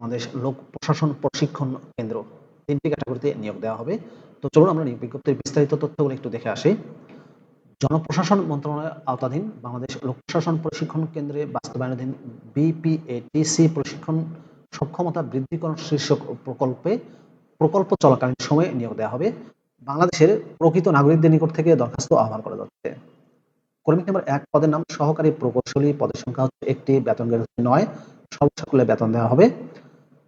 আমাদের লোক প্রশাসন প্রশিক্ষণ কেন্দ্র। তিনটি ক্যাটাগরিতে নিয়োগ দেওয়া হবে। তো চলুন আমরা নিয়োগ বিজ্ঞপ্তির বিস্তারিত তথ্যগুলো একটু দেখে আসি। জনপ্রশাসন মন্ত্রণালয়ের আওতাধীন বাংলাদেশ লোক প্রশাসন প্রশিক্ষণ কেন্দ্রে বাস্তবায়নাধীন বিপিএটিসি প্রশিক্ষণ সক্ষমতা বৃদ্ধিকরণ শীর্ষক প্রকল্পে প্রকল্প চলাকালীন সময়ে নিয়োগ দেওয়া হবে। বাংলাদেশের প্রকৃত নাগরিকদের নিকট থেকে দরখাস্ত আহ্বান করা যাচ্ছে। কর্মী নাম্বার এক পদের নাম সহকারী প্রকৌশলী পদের সংখ্যা হচ্ছে একটি, বেতন হচ্ছে নয়। সর্বসাকুল্যে বেতন দেওয়া হবে।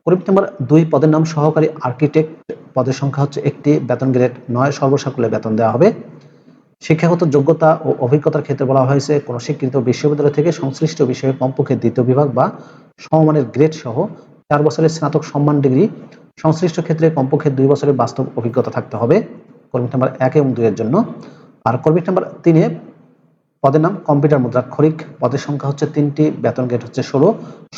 কর্মী নাম্বার দুই পদের নাম সহকারী আর্কিটেক্ট পদের সংখ্যা হচ্ছে একটি, বেতন গ্রেড নয়, সর্বসাকুল্যে বেতন দেওয়া হবে। শিক্ষাগত যোগ্যতা ও অভিজ্ঞতার ক্ষেত্রে বলা হয়েছে, কোনো স্বীকৃত বিশ্ববিদ্যালয় থেকে সংশ্লিষ্ট বিষয়ে কমপক্ষে দ্বিতীয় বিভাগ বা সমমানের গ্রেড সহ চার বছরের স্নাতক সম্মান ডিগ্রি সংশ্লিষ্ট ক্ষেত্রে কমপক্ষে দুই বছরের বাস্তব অভিজ্ঞতা থাকতে হবে। কর্মী নাম্বার এক এবং দুইয়ের জন্য। আর কর্মী নাম্বার তিনে পদের নাম কম্পিউটার মুদ্রাক্ষরিক, পদের সংখ্যা হচ্ছে তিনটি, বেতন গ্রেড হচ্ছে ষোলো,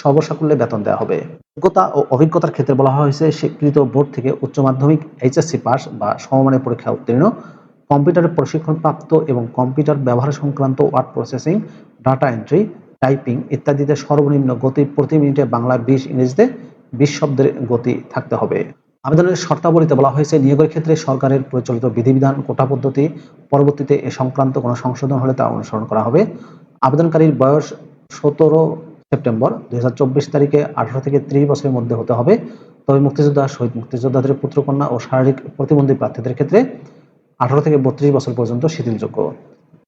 সর্বসাকুল্যে বেতন দেওয়া হবে। যোগ্যতা ও অভিজ্ঞতার ক্ষেত্রে বলা হয়েছে, স্বীকৃত বোর্ড থেকে উচ্চ মাধ্যমিক এইচএসসি পাস বা সমমানের পরীক্ষা উত্তীর্ণ। কম্পিউটারের প্রশিক্ষণপ্রাপ্ত এবং কম্পিউটার ব্যবহার সংক্রান্ত word processing data entry typing ইত্যাদিতে সর্বনিম্ন গতি প্রতি মিনিটে বাংলা বিশ ইংরেজিতে বিশ শব্দের গতি থাকতে হবে। আবেদনের শর্তাবলীতে বলা হয়েছে, নিয়োগের ক্ষেত্রে সরকারের পরিচালিত বিধিবিধান, কোটা পদ্ধতি, পরবর্তীতে এ সংক্রান্ত কোনো সংশোধন হলে তা অনুসরণ করা হবে। আবেদনকারীর বয়স সতেরো সেপ্টেম্বর দুই হাজার চব্বিশ তারিখে আঠারো থেকে ত্রিশ বছরের মধ্যে হতে হবে। তবে মুক্তিযোদ্ধা শহীদ মুক্তিযোদ্ধাদের পুত্রকন্যা ও শারীরিক প্রতিবন্ধী প্রার্থীদের ক্ষেত্রে আঠারো থেকে বত্রিশ বছর পর্যন্ত শিথিলযোগ্য।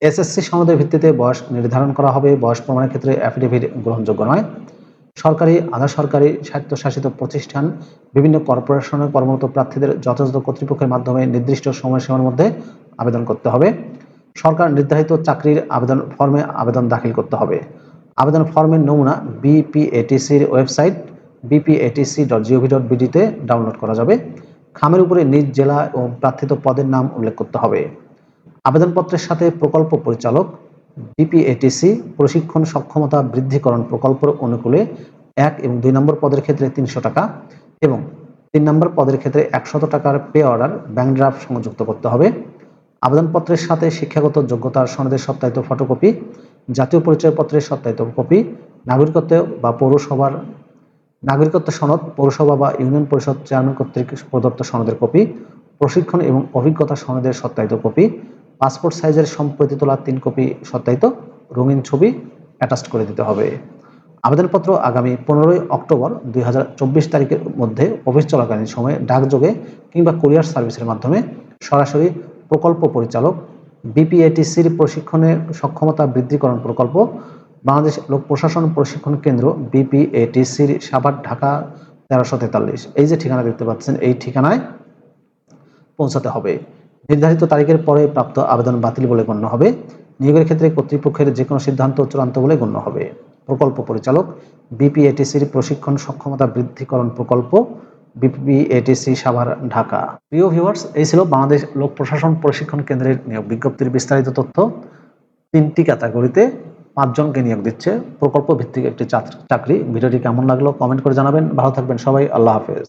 এসএসসি সনদের ভিত্তিতে বয়স নির্ধারণ করা হবে। বয়স প্রমাণের ক্ষেত্রে অ্যাফিডেভিট গ্রহণযোগ্য নয়। সরকারি, আধা সরকারি স্বায়ত্তশাসিত প্রতিষ্ঠান, বিভিন্ন কর্পোরেশনের কর্মরত প্রার্থীদের যথাযথ কর্তৃপক্ষের মাধ্যমে নির্দিষ্ট সময়সীমার মধ্যে আবেদন করতে হবে। সরকার নির্ধারিত চাকরির আবেদন ফর্মে আবেদন দাখিল করতে হবে। আবেদন ফর্মের নমুনা বিপিএটিসির website BPATC dot GOV dot বিডিতে download করা যাবে। খামের উপরে নিজ জেলা ও প্রার্থিত পদের নাম উল্লেখ করতে হবে। আবেদনপত্রের সাথে প্রকল্প পরিচালক বিপিএটিসি প্রশিক্ষণ সক্ষমতা বৃদ্ধিকরণ প্রকল্পের অনুকূলে এক এবং দুই নম্বর পদের ক্ষেত্রে তিনশো টাকা এবং তিন নম্বর পদের ক্ষেত্রে একশত টাকার পে অর্ডার ব্যাংক ড্রাফট সংযুক্ত করতে হবে। আবেদনপত্রের সাথে শিক্ষাগত যোগ্যতার সনদের সত্যায়িত ফটোকপি জাতীয় পরিচয়পত্রের সত্যায়িত কপি, নাগরিকত্ব বা পৌরসভার, নাগরিকত্ব সনদ, পৌরসভা বা ইউনিয়ন পরিষদ চেয়ারম্যান কর্তৃক প্রদত্ত সনদের কপি, প্রশিক্ষণ এবং অভিজ্ঞতা সনদের সত্যায়িত কপি, পাসপোর্ট সাইজের সম্প্রতি তোলা তিন কপি সত্যায়িত রঙিন ছবি অ্যাটাচড করে দিতে হবে। আবেদনপত্র আগামী পনেরোই অক্টোবর দুই হাজার চব্বিশ তারিখের মধ্যে অফিস চলাকালীন সময়ে ডাকযোগে কিংবা কুরিয়ার সার্ভিসের মাধ্যমে সরাসরি প্রকল্প পরিচালক বিপিএটিসির প্রশিক্ষণের সক্ষমতা বৃদ্ধিকরণ প্রকল্প, বাংলাদেশ লোক প্রশাসন প্রশিক্ষণ কেন্দ্র বিপিএটিসির সাভার, ঢাকা, তেরোশো তেতাল্লিশ। এই যে ঠিকানা দেখতে পাচ্ছেন, এই ঠিকানায় পৌঁছাতে হবে। নির্ধারিত তারিখের পরে প্রাপ্ত আবেদন বাতিল বলে গণ্য হবে। নিয়োগের ক্ষেত্রে কর্তৃপক্ষের যে কোনো সিদ্ধান্ত চূড়ান্ত বলে গণ্য হবে। প্রকল্প পরিচালক বিপিএটিসির প্রশিক্ষণ সক্ষমতা বৃদ্ধিকরণ প্রকল্প বিপিএটিসি সাভার, ঢাকা। প্রিয় ভিউয়ার্স এই ছিল বাংলাদেশ লোক প্রশাসন প্রশিক্ষণ কেন্দ্রের নিয়োগ বিজ্ঞপ্তির বিস্তারিত তথ্য। তিনটি ক্যাটাগরিতে পাঁচজনকে নিয়োগ দিচ্ছে প্রকল্প ভিত্তিক একটি চাকরি। ভিডিওটি কেমন লাগল কমেন্ট করে জানাবেন। ভালো থাকবেন সবাই। আল্লাহ হাফেজ।